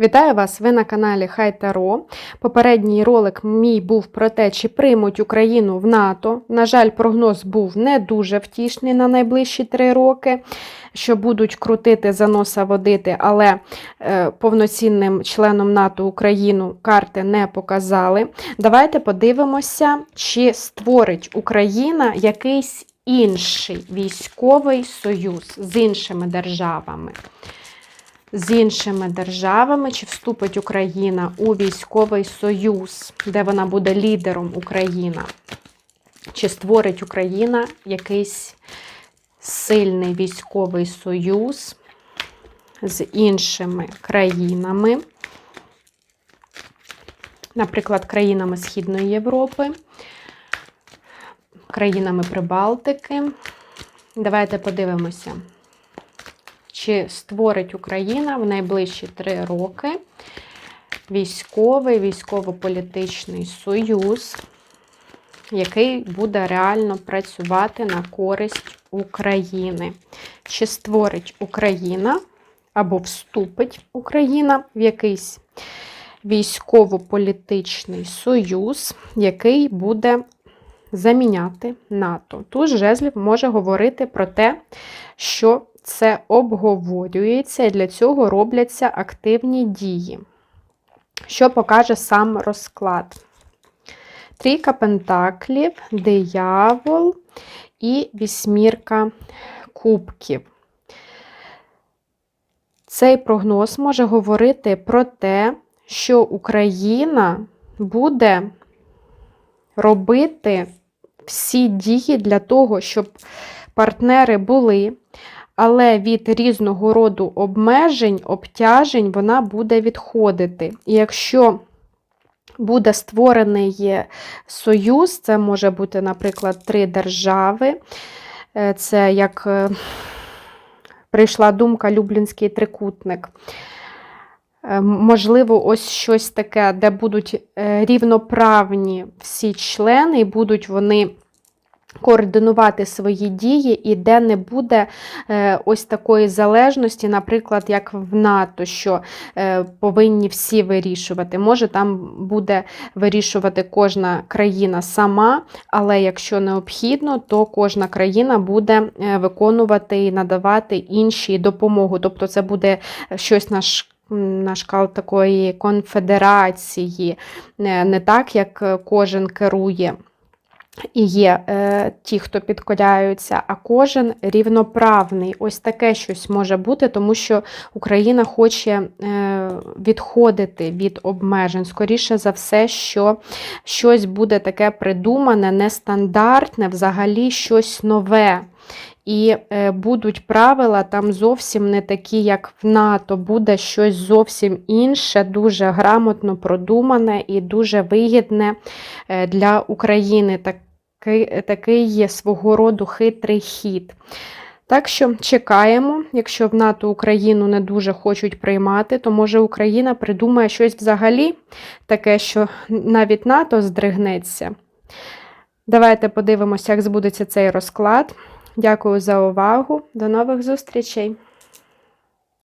Вітаю вас! Ви на каналі Хай Таро. Попередній ролик мій був про те, чи приймуть Україну в НАТО. На жаль, прогноз був не дуже втішний на найближчі три роки, що будуть крутити за носа водити, але е, повноцінним членом НАТО Україну карти не показали. Давайте подивимося, чи створить Україна якийсь інший військовий союз з іншими державами з іншими державами, чи вступить Україна у військовий союз, де вона буде лідером Україна, чи створить Україна якийсь сильний військовий союз з іншими країнами, наприклад, країнами Східної Європи, країнами Прибалтики. Давайте подивимося чи створить Україна в найближчі три роки військовий, військово-політичний союз, який буде реально працювати на користь України. Чи створить Україна або вступить Україна в якийсь військово-політичний союз, який буде заміняти НАТО. Тут жезлів може говорити про те, що це обговорюється і для цього робляться активні дії. Що покаже сам розклад? Трійка пентаклів, диявол і вісьмірка кубків. Цей прогноз може говорити про те, що Україна буде робити всі дії для того, щоб партнери були, але від різного роду обмежень, обтяжень вона буде відходити. І якщо буде створений союз, це може бути, наприклад, три держави. Е, це як е, прийшла думка Люблінський трикутник. Е, можливо, ось щось таке, де будуть рівноправні всі члени, і будуть вони координувати свої дії, і де не буде е, ось такої залежності, наприклад, як в НАТО, що е, повинні всі вирішувати. Може, там буде вирішувати кожна країна сама, але якщо необхідно, то кожна країна буде е, виконувати і надавати інші допомогу. Тобто, це буде щось на на шкал такої конфедерації, не так, як кожен керує і є е, ті, хто підкоряються, а кожен рівноправний. Ось таке щось може бути, тому що Україна хоче е, відходити від обмежень. Скоріше за все, що щось буде таке придумане, нестандартне, взагалі щось нове. І е, будуть правила там зовсім не такі, як в НАТО, буде щось зовсім інше, дуже грамотно продумане і дуже вигідне е, для України. Так такий є свого роду хитрий хід. Так що чекаємо, якщо в НАТО Україну не дуже хочуть приймати, то може Україна придумає щось взагалі, таке, що навіть НАТО здригнеться. Давайте подивимося, як збудеться цей розклад. Дякую за увагу. До нових зустрічей!